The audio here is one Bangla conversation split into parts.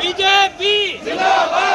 বিজেপি বিজেপি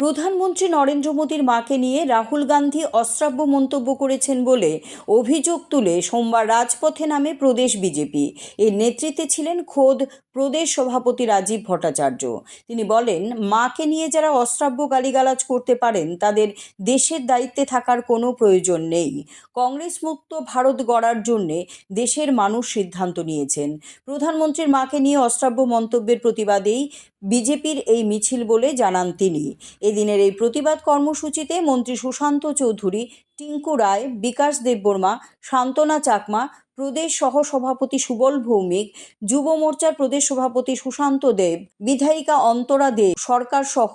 প্রধানমন্ত্রী নরেন্দ্র মোদীর মাকে নিয়ে রাহুল গান্ধী অশ্রাব্য মন্তব্য করেছেন বলে অভিযোগ তুলে সোমবার রাজপথে নামে প্রদেশ বিজেপি। এর নেতৃত্বে ছিলেন খোদ প্রদেশ সভাপতি রাজীব ভট্টাচার্য। তিনি বলেন, মাকে নিয়ে যারা অশ্রাব্য গালিগালাজ করতে পারেন, তাদের দেশের দায়িত্বে থাকার কোনো প্রয়োজন নেই। কংগ্রেস মুক্ত ভারত গড়ার জন্যে দেশের মানুষ সিদ্ধান্ত নিয়েছেন। প্রধানমন্ত্রীর মাকে নিয়ে অশ্রাব্য মন্তব্যের প্রতিবাদেই বিজেপির এই মিছিল বলে জানান তিনি। এদিনের এই প্রতিবাদ কর্মসূচিতে মন্ত্রী সুশান্ত চৌধুরী টিঙ্কু রায় বিকাশ দেববর্মা সান্ত্বনা চাকমা প্রদেশ সহসভাপতি সুবল ভৌমিক, যুব মোর্চার প্রদেশ সভাপতি সুশান্ত দেব, বিধায়িকা অন্তরা দেব সরকার সহ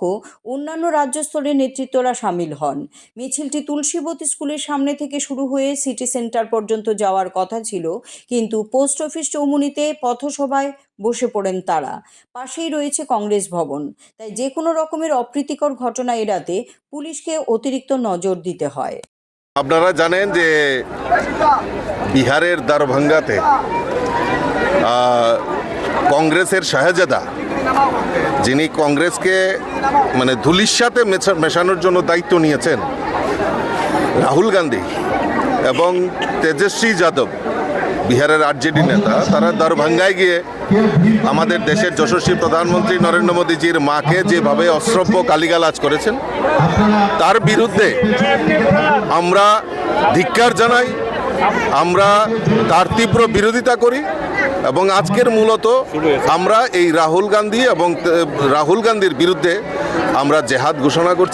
অন্যান্য রাজ্যস্তরের নেতৃত্বরা সামিল হন। মিছিলটি তুলসীবতী স্কুলের সামনে থেকে শুরু হয়ে সিটি সেন্টার পর্যন্ত যাওয়ার কথা ছিল, কিন্তু পোস্ট অফিস চৌমুনিতে পথসভায় বসে পড়েন তারা। পাশেই রয়েছে কংগ্রেস ভবন। তাই যে কোনো রকমের অপ্রীতিকর ঘটনা এড়াতে পুলিশকে অতিরিক্ত নজর দিতে হয়। আপনারা জানেন যে বিহারের দারভাঙ্গাতে কংগ্রেসের শাহজাদা, যিনি কংগ্রেসকে মানে ধুলির সাথে মেশানোর জন্য দায়িত্ব নিয়েছেন, রাহুল গান্ধী এবং তেজস্বী যাদব, বিহারের আরজেডি নেতা, তারা দারভাঙ্গায় গিয়ে আমাদের দেশের যশস্বী প্রধানমন্ত্রী নরেন্দ্র মোদীজির মাকে যেভাবে অশ্রব্য কালিগালাজ করেছেন, তার বিরুদ্ধে আমরা ধিক্কার জানাই আমরা তার তীব্র বিরোধিতা করি এবং আজকের মূলত আমরা এই রাহুল গান্ধী এবং রাহুল গান্ধীর বিরুদ্ধে আমরা জেহাদ ঘোষণা করছি।